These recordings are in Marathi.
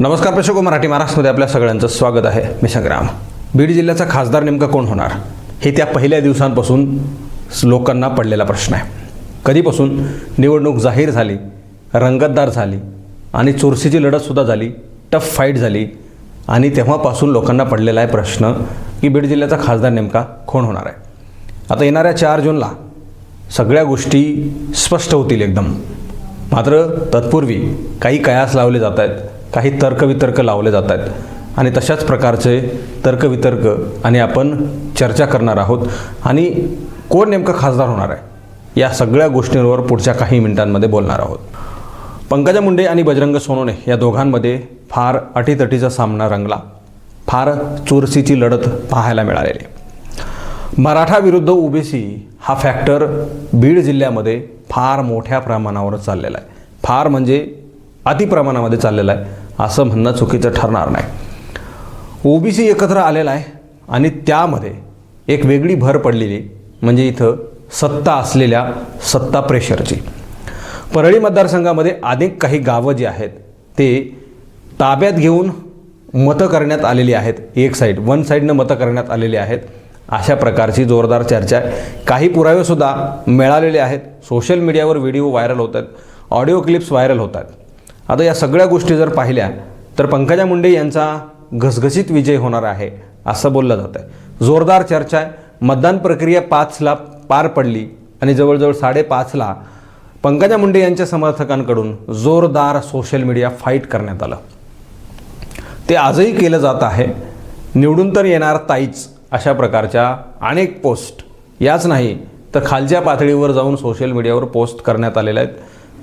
नमस्कार प्रेक्षको मराठी महाराष्ट्रमध्ये आपल्या सगळ्यांचं स्वागत आहे. मी संग्राम. बीड जिल्ह्याचा खासदार नेमका कोण होणार? हे त्या पहिल्या दिवसांपासून लोकांना पडलेला प्रश्न आहे. कधीपासून? निवडणूक जाहीर झाली रंगतदार झाली आणि चोरशीची लढतसुद्धा झाली टफ फाईट झाली आणि तेव्हापासून लोकांना पडलेला आहे प्रश्न की बीड जिल्ह्याचा खासदार नेमका कोण होणार आहे? आता येणाऱ्या चार जूनला सगळ्या गोष्टी स्पष्ट होतील एकदम. मात्र तत्पूर्वी काही कयास लावले जात आहेत. काही तर्कवितर्क लावले जात आहेत. आणि तशाच प्रकारचे तर्कवितर्क आणि आपण चर्चा करणार आहोत. आणि कोण नेमकं खासदार होणार आहे? या सगळ्या गोष्टींवर पुढच्या काही मिनिटांमध्ये बोलणार आहोत. पंकजा मुंडे आणि बजरंग सोनोने या दोघांमध्ये फार अटीतटीचा सामना रंगला. फार चुरशीची लढत पाहायला मिळालेली. मराठा विरुद्ध ओबीसी हा फॅक्टर बीड जिल्ह्यामध्ये फार मोठ्या प्रमाणावर चाललेला आहे. फार म्हणजे अतिप्रमाणामध्ये चाललेला आहे. असं म्हणणं चुकीचं ठरणार नाही. ओबीसी एकत्र आलेला आहे आणि त्यामध्ये एक वेगळी भर पडलेली म्हणजे इथं सत्ता असलेल्या सत्ता प्रेशरची परळी मतदारसंघामध्ये अनेक काही गावं जी आहेत ते ताब्यात घेऊन मतं करण्यात आलेली आहेत. एक साईड वन साईडनं मतं करण्यात आलेली आहेत. अशा प्रकारची जोरदार चर्चा आहे. काही पुरावेसुद्धा मिळालेले आहेत. सोशल मीडियावर व्हिडिओ व्हायरल होत आहेत ऑडिओ क्लिप्स व्हायरल होत आहेत आता या सगळ्या गोष्टी जर पाहिल्या तर पंकजा मुंडे यांचा घसघशीत विजय होणार आहे असं बोललं जातं आहे जोरदार चर्चा आहे. मतदान प्रक्रिया पाचला पार पडली आणि जवळजवळ साडेपाचला पंकजा मुंडे यांच्या समर्थकांकडून जोरदार सोशल मीडिया फाईट करण्यात आलं. ते आजही केलं जात आहे. निवडून तर येणार ताईच अशा प्रकारच्या अनेक पोस्ट याच नाही तर खालच्या पातळीवर जाऊन सोशल मीडियावर पोस्ट करण्यात आलेल्या आहेत.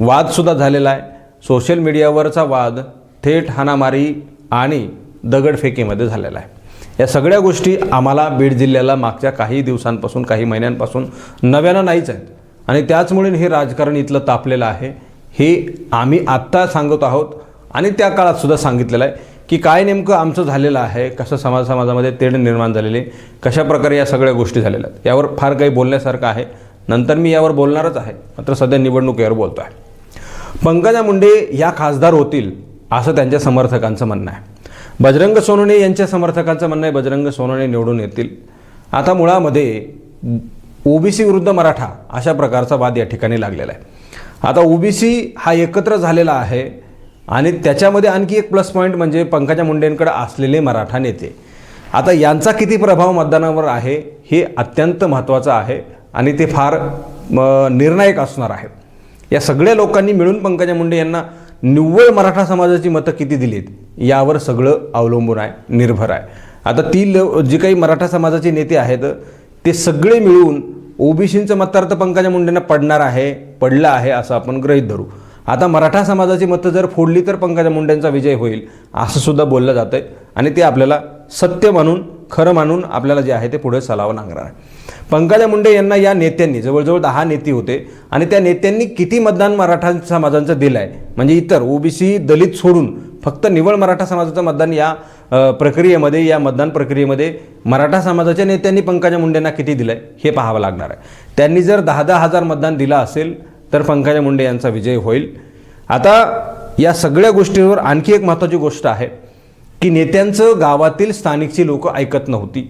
वादसुद्धा झालेला आहे. सोशल मीडियावरचा वाद थेट हाणामारी आणि दगडफेकीमध्ये झालेला आहे. या सगळ्या गोष्टी आम्हाला बीड जिल्ह्याला मागच्या काही दिवसांपासून काही महिन्यांपासून नव्यानं नाहीच आहेत. आणि त्याचमुळे हे राजकारण इथलं तापलेलं आहे. हे आम्ही आत्ता सांगत आहोत आणि त्या काळात सुद्धा सांगितलेलं आहे की काय नेमकं आमचं झालेलं आहे कसं समाज समाजामध्ये तेढ निर्माण झालेले कशा प्रकारे या सगळ्या गोष्टी झालेल्या आहेत. यावर फार काही बोलण्यासारखं आहे. नंतर मी यावर बोलणारच आहे. मात्र सध्या निवडणुकीवर बोलतो आहे पंकजा मुंडे या खासदार होतील असं त्यांच्या समर्थकांचं म्हणणं आहे. बजरंग सोनवणे यांच्या समर्थकांचं म्हणणं आहे बजरंग सोनवणे निवडून येतील. आता मुळामध्ये ओबीसी विरुद्ध मराठा अशा प्रकारचा वाद या ठिकाणी लागलेला आहे. आता ओबीसी हा एकत्र झालेला आहे आणि त्याच्यामध्ये आणखी एक प्लस पॉईंट म्हणजे पंकजा मुंडेंकडे असलेले मराठा नेते. आता यांचा किती प्रभाव मतदानावर आहे हे अत्यंत महत्त्वाचं आहे आणि ते फार म, निर्णायक असणार आहे या सगळ्या लोकांनी मिळून पंकजा मुंडे यांना निव्वळ मराठा समाजाची मतं किती दिलीत यावर सगळं अवलंबून आहे निर्भर आहे. आता ती ल जी काही मराठा समाजाचे नेते आहेत ते सगळे मिळून ओबीसींचं मतार्थ पंकजा मुंडेंना पडणार आहे पडलं आहे असं आपण ग्रहीत धरू. आता मराठा समाजाची मतं जर फोडली तर पंकजा मुंडेंचा विजय होईल असं सुद्धा बोललं जातं आहे आणि ते आपल्याला सत्य मानून खरं मानून आपल्याला जे आहे ते पुढे चालावं लागणार आहे. पंकजा मुंडे यांना या नेत्यांनी जवळजवळ दहा नेते होते आणि त्या नेत्यांनी किती मतदान मराठा समाजांचं दिलं आहे म्हणजे इतर ओबीसी दलित सोडून फक्त निवळ मराठा समाजाचं मतदान या प्रक्रियेमध्ये या मतदान प्रक्रियेमध्ये मराठा समाजाच्या नेत्यांनी पंकजा मुंडेंना किती दिलं आहे हे पाहावं लागणार आहे. त्यांनी जर दहा दहा हजार मतदान दिलं असेल तर पंकजा मुंडे यांचा विजय होईल. आता या सगळ्या गोष्टींवर आणखी एक महत्त्वाची गोष्ट आहे. की नेत्यांचं गावातील स्थानिकची लोकं ऐकत नव्हती.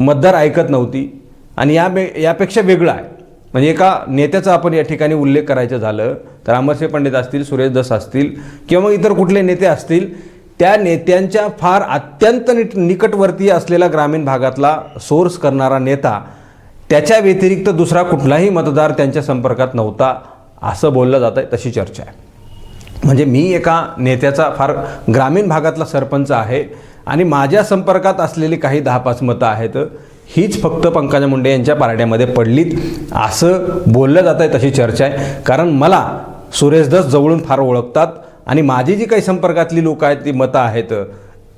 मतदार ऐकत नव्हती. आणि या यापेक्षा वेगळं आहे. म्हणजे एका नेत्याचा आपण या ठिकाणी उल्लेख करायचं झालं तर अमरसिंह पंडित असतील सुरेश दस असतील किंवा मग इतर कुठले नेते असतील त्या नेत्यांच्या फार अत्यंत निट निकटवर्तीय असलेला ग्रामीण भागातला सोर्स करणारा नेता त्याच्या व्यतिरिक्त दुसरा कुठलाही मतदार त्यांच्या संपर्कात नव्हता असं बोललं जात आहे तशी चर्चा आहे. म्हणजे मी एका नेत्याचा फार ग्रामीण भागातला सरपंच आहे आणि माझ्या संपर्कात असलेली काही दहा पाच मतं आहेत हीच फक्त पंकजा मुंडे यांच्या पारड्यामध्ये पडलीत. असं बोललं जात आहे तशी चर्चा आहे. कारण मला सुरेश दस जवळून फार ओळखतात आणि माझी जी काही संपर्कातली लोक आहेत ती मतं आहेत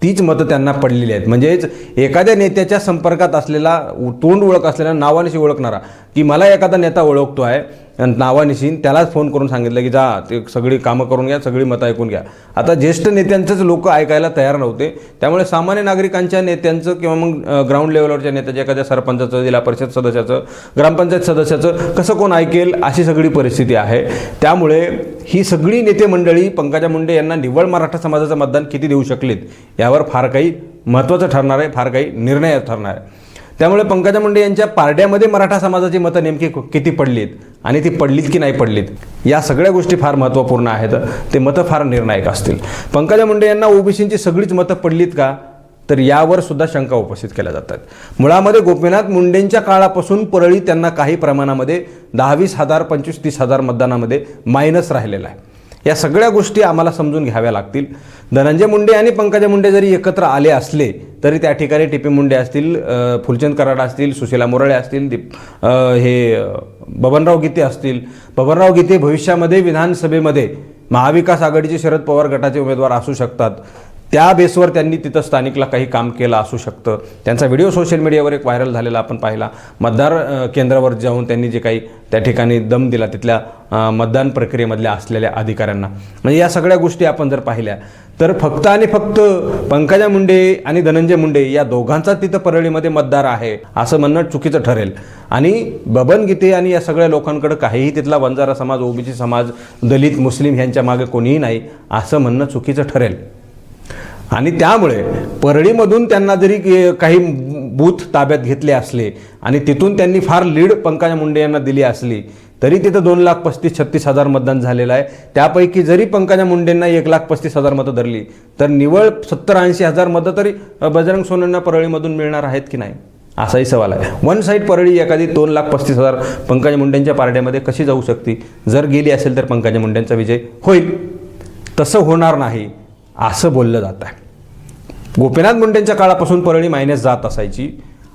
तीच मतं त्यांना पडलेली आहेत. म्हणजेच एखाद्या नेत्याच्या संपर्कात असलेला तोंड ओळख असलेला नावानेशी ओळखणारा की मला एखादा नेता ओळखतो आहे नावानिशीन त्यालाच फोन करून सांगितलं की जा ते सगळी कामं करून घ्या सगळी मतं ऐकून घ्या. आता ज्येष्ठ नेत्यांचंच लोक ऐकायला तयार नव्हते. त्यामुळे सामान्य नागरिकांच्या नेत्यांचं किंवा मग ग्राउंड लेवलवरच्या नेत्याच्या एखाद्या सरपंचाचं जिल्हा परिषद सदस्याचं ग्रामपंचायत सदस्याचं कसं कोण ऐकेल अशी सगळी परिस्थिती आहे. त्यामुळे ही सगळी नेते मंडळी पंकजा मुंडे यांना निव्वळ मराठा समाजाचं मतदान किती देऊ शकलीत यावर फार काही महत्त्वाचं ठरणार आहे फार काही निर्णय ठरणार आहे. त्यामुळे पंकजा मुंडे यांच्या पारड्यामध्ये मराठा समाजाची मतं नेमकी किती पडलीत आणि ती पडलीत की नाही पडलीत या सगळ्या गोष्टी फार महत्त्वपूर्ण आहेत. ते मतं फार निर्णायक असतील. पंकजा मुंडे यांना ओबीसींची सगळीच मतं पडलीत का? तर यावर सुद्धा शंका उपस्थित केल्या जातात. मुळामध्ये गोपीनाथ मुंडेंच्या काळापासून परळी त्यांना काही प्रमाणामध्ये दहावीस हजार पंचवीस तीस हजार मतदानामध्ये मायनस राहिलेला आहे. या सगळ्या गोष्टी आम्हाला समजून घ्याव्या लागतील. धनंजय मुंडे आणि पंकजा मुंडे जरी एकत्र आले असले तरी त्या ठिकाणी टिपी मुंडे असतील फुलचंद कराड असतील सुशीला मुरळे असतील दीप हे बबनराव गीते असतील. बबनराव गीते भविष्यामध्ये विधानसभेमध्ये महाविकास आघाडीचे शरद पवार गटाचे उमेदवार असू शकतात. त्या बेसवर त्यांनी तिथं स्थानिकला काही काम केलं असू शकतं. त्यांचा व्हिडिओ सोशल मीडियावर एक व्हायरल झालेला आपण पाहिला. मतदार केंद्रावर जाऊन त्यांनी जे काही त्या ठिकाणी दम दिला तिथल्या मतदान प्रक्रियेमधल्या असलेल्या अधिकाऱ्यांना. म्हणजे या सगळ्या गोष्टी आपण जर पाहिल्या तर फक्त आणि फक्त पंकजा मुंडे आणि धनंजय मुंडे या दोघांचा तिथं परळीमध्ये मतदार आहे असं म्हणणं चुकीचं ठरेल. आणि बबन गीते आणि या सगळ्या लोकांकडे काहीही तिथला बंजारा समाज ओबीसी समाज दलित मुस्लिम ह्यांच्या मागे कोणीही नाही असं म्हणणं चुकीचं ठरेल. आणि त्यामुळे परळीमधून त्यांना जरी के- काही बूथ ताब्यात घेतले असले आणि तिथून त्यांनी फार लीड पंकजा मुंडे यांना दिली असली तरी तिथं दोन लाख पस्तीस छत्तीस हजार मतदान झालेलं आहे. त्यापैकी जरी पंकजा मुंडेंना एक लाख पस्तीस हजार मतं धरली तर निवळ सत्तर ऐंशी हजार मतं तरी बजरंग सोनंना परळीमधून मिळणार आहेत की नाही? असाही सवाल आहे. वन साईड परळी एखादी दोन लाख पस्तीस हजार पंकजा मुंडेंच्या पारड्यामध्ये कशी जाऊ शकते? जर गेली असेल तर पंकजा मुंडेंचा विजय होईल. तसं होणार नाही. असं बोललं जात आहे. गोपीनाथ मुंडेंच्या काळापासून परळी मायनस जात असायची.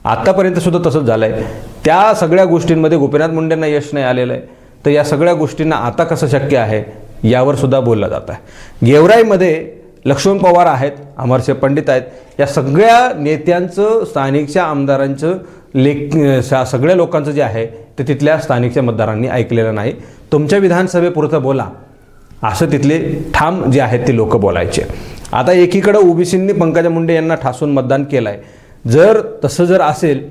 आत्तापर्यंत सुद्धा तसंच झालं आहे त्या सगळ्या गोष्टींमध्ये गोपीनाथ मुंडेंना यश नाही आलेलं आहे. तर या सगळ्या गोष्टींना आता कसं शक्य आहे यावर सुद्धा बोललं जात आहे. गेवराईमध्ये लक्ष्मण पवार आहेत अमरसे पंडित आहेत. या सगळ्या नेत्यांचं स्थानिकच्या आमदारांचं लेख सगळ्या लोकांचं जे आहे ते तिथल्या स्थानिकच्या मतदारांनी ऐकलेलं नाही. तुमच्या विधानसभेपुरतं बोला. असं तिथले ठाम जे आहेत ते लोक बोलायचे. आता एकीकडं ओबीसींनी पंकजा मुंडे यांना ठासून मतदान केलं आहे जर तसं जर असेल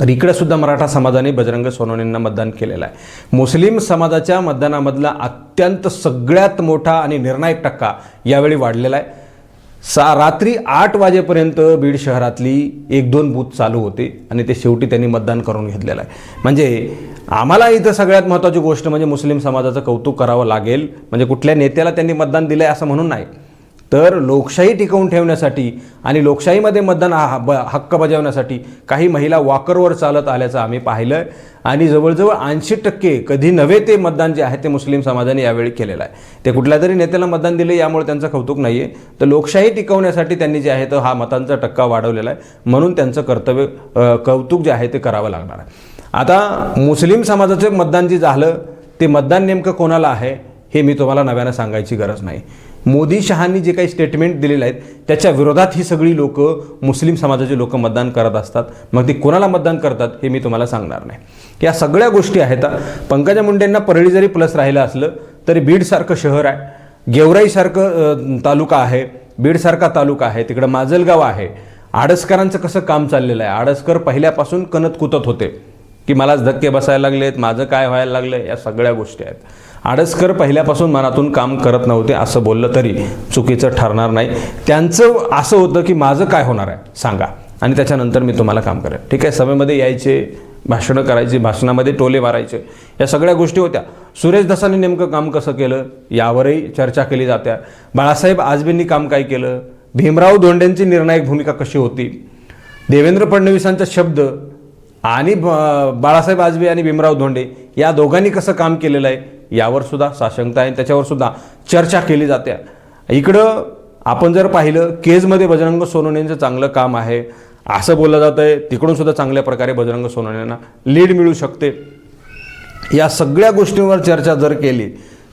तर इकडे सुद्धा मराठा समाजाने बजरंग सोनवणेंना मतदान केलेलं आहे. मुस्लिम समाजाच्या मतदानामधला अत्यंत सगळ्यात मोठा आणि निर्णायक टक्का यावेळी वाढलेला आहे. सा रात्री आठ वाजेपर्यंत बीड शहरातली एक दोन बूथ चालू होते आणि ते शेवटी त्यांनी मतदान करून घेतलेलं आहे. म्हणजे आम्हाला इथं सगळ्यात महत्त्वाची गोष्ट म्हणजे मुस्लिम समाजाचं कौतुक करावं लागेल. म्हणजे कुठल्या नेत्याला त्यांनी मतदान दिलं आहे असं म्हणून नाही. तर लोकशाही टिकवून ठेवण्यासाठी आणि लोकशाहीमध्ये मतदान हा- ब- हक्क बजावण्यासाठी काही महिला वॉकरवर चालत आल्याचं आम्ही पाहिलं आहे आणि जवळजवळ ऐंशी टक्के कधी नव्हे ते मतदान जे आहे ते मुस्लिम समाजाने यावेळी केलेलं आहे. ते कुठल्या तरी नेत्याला मतदान दिले यामुळे त्यांचं कौतुक नाही आहे तर लोकशाही टिकवण्यासाठी त्यांनी जे आहे तर हा मतांचा टक्का वाढवलेला आहे. म्हणून त्यांचं कर्तव्य कौतुक जे आहे ते करावं लागणार आहे. आता मुस्लिम समाजाचं मतदान जे झालं ते मतदान नेमकं कोणाला आहे हे मी तुम्हाला नव्यानं सांगायची गरज नाही. मोदी शहांनी जे काही स्टेटमेंट दिलेले आहेत त्याच्या विरोधात ही सगळी लोक मुस्लिम समाजाचे लोक मतदान करत असतात. मग ते कोणाला मतदान करतात हे मी तुम्हाला सांगणार नाही. या सगळ्या गोष्टी आहेत पंकजा मुंडेंना परळी जरी प्लस राहिलं असलं तरी बीडसारखं शहर आहे. गेवराईसारखं तालुका आहे. बीडसारखा तालुका आहे. तिकडं माजलगाव आहे. आडसकरांचं कसं काम चाललेलं आहे? आडसकर पहिल्यापासून कणत कुतत होते. की मलाच धक्के बसायला लागलेत माझं काय व्हायला लागलं या सगळ्या गोष्टी आहेत. आडसकर पहिल्यापासून मनातून काम करत नव्हते असं बोललं तरी चुकीचं ठरणार नाही. त्यांचं असं होतं की माझं काय होणार आहे सांगा. आणि त्याच्यानंतर मी तुम्हाला काम करेन ठीक आहे सभेमध्ये यायचे भाषणं करायची भाषणामध्ये टोले मारायचे या सगळ्या गोष्टी होत्या. सुरेश दसाने नेमकं काम कसं केलं? यावरही चर्चा केली जात्या. बाळासाहेब आजबेंनी काम काय केलं? भीमराव धोंडेंची निर्णायक भूमिका कशी होती? देवेंद्र फडणवीसांचा शब्द आणि बाळासाहेब आजबे आणि भीमराव धोंडे या दोघांनी कसं काम केलेलं आहे? यावर सुद्धा साशंकता आहे त्याच्यावर सुद्धा चर्चा केली जाते. इकडं आपण जर पाहिलं केजमध्ये बजरंग सोनवणेंचं चांगलं काम आहे. असं बोललं जातं आहे तिकडून सुद्धा चांगल्या प्रकारे बजरंग सोनवणेंना लीड मिळू शकते. या सगळ्या गोष्टींवर चर्चा जर केली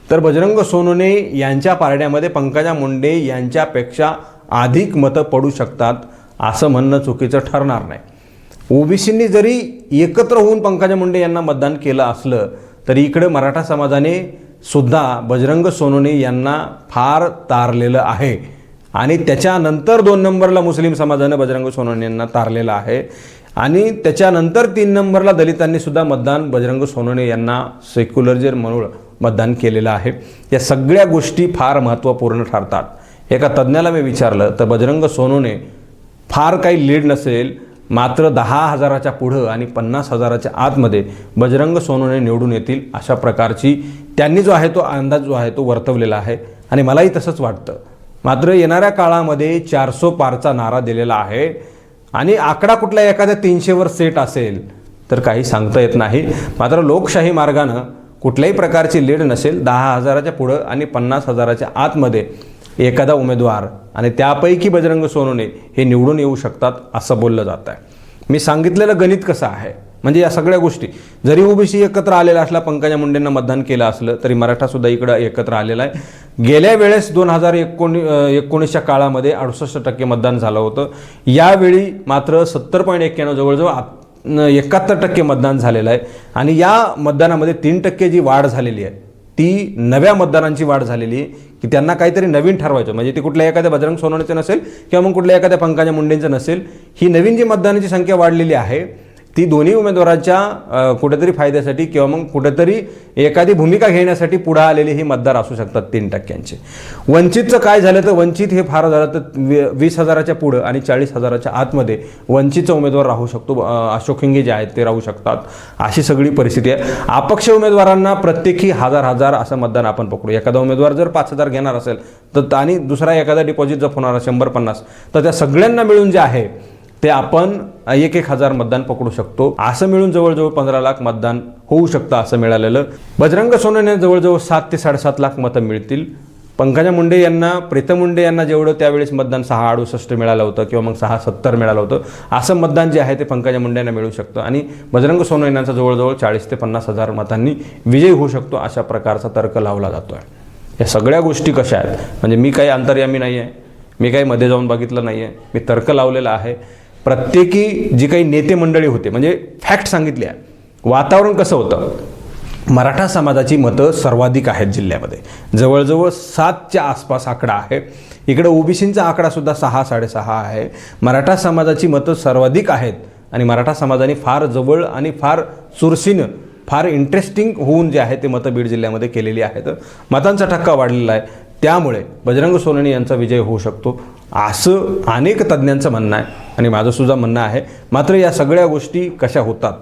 तर बजरंग सोनवणे यांच्या पारड्यामध्ये पंकजा मुंडे यांच्यापेक्षा अधिक मतं पडू शकतात असं म्हणणं चुकीचं ठरणार नाही. ओबीसींनी जरी एकत्र होऊन पंकजा मुंडे यांना मतदान केलं असलं तरी इकडं मराठा समाजाने सुद्धा बजरंग सोनवणे यांना फार तारलेलं आहे. आणि त्याच्यानंतर दोन नंबरला मुस्लिम समाजानं बजरंग सोनवणे यांना तारलेलं आहे. आणि त्याच्यानंतर तीन नंबरला दलितांनी सुद्धा मतदान बजरंग सोनवणे यांना सेक्युलर म्हणून मतदान केलेलं आहे. या सगळ्या गोष्टी फार महत्त्वपूर्ण ठरतात. एका तज्ज्ञाला मी विचारलं तर बजरंग सोनवणे फार काही लीड नसेल मात्र दहा हजाराच्या पुढं आणि पन्नास हजाराच्या आतमध्ये बजरंग सोनवणे निवडून येतील अशा प्रकारची त्यांनी जो आहे तो अंदाज जो आहे तो वर्तवलेला आहे. आणि मलाही तसंच वाटतं. मात्र येणाऱ्या काळामध्ये चारसो पारचा नारा दिलेला आहे. आणि आकडा कुठला एखाद्या तीनशेवर सेट असेल तर काही सांगता येत नाही. मात्र लोकशाही मार्गानं कुठल्याही प्रकारची लीड नसेल. दहा हजाराच्या पुढं आणि पन्नास हजाराच्या आतमध्ये एखादा उमेदवार आणि त्यापैकी बजरंग सोनवणे हे निवडून येऊ शकतात असं बोललं जात आहे. मी सांगितलेलं गणित कसं आहे? म्हणजे या सगळ्या गोष्टी. जरी ओबीसी एकत्र आलेला असला पंकजा मुंडेंना मतदान केलं असलं तरी मराठासुद्धा इकडं एकत्र आलेला आहे. गेल्या वेळेस दोन हजार एकोणी एकोणीसच्या काळामध्ये अडुसष्ट टक्के मतदान झालं होतं. यावेळी मात्र सत्तर पॉईंट एक्क्याण्णव जवळजवळ एकाहत्तर टक्के मतदान झालेलं आहे. आणि या मतदानामध्ये तीन टक्के जी वाढ झालेली आहे ती नव्या मतदारांची वाढ झालेली की त्यांना काहीतरी नवीन ठरवायचं म्हणजे ती कुठल्या एखाद्या बजरंग सोनवणेचं नसेल किंवा मग कुठल्या एखाद्या पंकजा मुंडेंचं नसेल ही नवीन जी मतदानाची संख्या वाढलेली आहे ती दोन्ही उमेदवाराच्या कुठेतरी फायद्यासाठी किंवा मग कुठेतरी एखादी भूमिका घेण्यासाठी पुढे आलेले हे मतदार असू शकतात तीन टक्क्यांचे. वंचितचं काय झालं तर वंचित हे फार झालं तर वी- वीस हजाराच्या पुढं आणि चाळीस हजाराच्या आतमध्ये वंचितचा उमेदवार राहू शकतो. अशोक हिंगे जे आहेत ते राहू शकतात. अशी सगळी परिस्थिती आहे. अपक्ष उमेदवारांना प्रत्येकी हजार हजार असं मतदान आपण पकडू. एखादा उमेदवार जर पाच हजार घेणार असेल तर आणि दुसरा एखादा डिपॉझिट जप होणार शंभर पन्नास तर त्या सगळ्यांना मिळून जे आहे ते आपण एक एक हजार मतदान पकडू शकतो. असं मिळून जवळजवळ पंधरा लाख मतदान होऊ शकतं असं मिळालेलं. बजरंग सोनवणे जवळजवळ सात ते साडेसात लाख मतं मिळतील. पंकजा मुंडे यांना प्रीतम मुंडे यांना जेवढं त्यावेळेस मतदान सहा अडुसष्ट मिळालं होतं किंवा मग सहा सत्तर मिळालं होतं असं मतदान जे आहे ते पंकजा मुंडे यांना मिळू शकतं. आणि बजरंग सोनवणे यांचा जवळजवळ चाळीस ते पन्नास हजार मतांनी विजयी होऊ शकतो अशा प्रकारचा तर्क लावला जातो आहे या सगळ्या गोष्टी कशा आहेत? म्हणजे मी काही अंतर्यामी नाही आहे मी काही मध्ये जाऊन बघितलं नाही आहे मी तर्क लावलेला आहे. प्रत्येकी जी काही नेते मंडळी होते म्हणजे फॅक्ट सांगितल्या. आहे वातावरण कसं होतं? मराठा समाजाची मतं सर्वाधिक आहेत जिल्ह्यामध्ये. जवळजवळ सातच्या आसपास आकडा आहे. इकडे ओबीसींचा आकडासुद्धा सहा साडेसहा आहे. मराठा समाजाची मतं सर्वाधिक आहेत आणि मराठा समाजाने फार जवळ आणि फार चुरशीनं फार इंटरेस्टिंग होऊन जे आहे ते मतं बीड जिल्ह्यामध्ये केलेली आहेत. मतांचा टक्का वाढलेला आहे. त्यामुळे बजरंग सोनवणे यांचा विजय होऊ शकतो. असं अनेक तज्ज्ञांचं म्हणणं आहे आणि माझं सुद्धा म्हणणं आहे. मात्र या सगळ्या गोष्टी कशा होतात?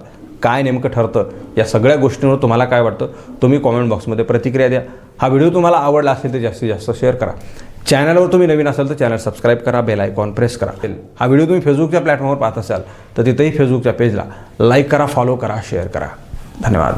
काय नेमकं ठरतं? या सगळ्या गोष्टींवर तुम्हाला काय वाटतं? तुम्ही कॉमेंट बॉक्समध्ये प्रतिक्रिया द्या. हा व्हिडिओ तुम्हाला आवडला असेल तर जास्तीत जास्त शेअर करा. चॅनलवर तुम्ही नवीन असाल तर चॅनल सबस्क्राईब करा बेल आयकॉन प्रेस करा. हा व्हिडिओ तुम्ही फेसबुकच्या प्लॅटफॉर्मवर पाहत असाल तर तिथेही फेसबुकच्या पेजला लाईक करा फॉलो करा शेअर करा. धन्यवाद.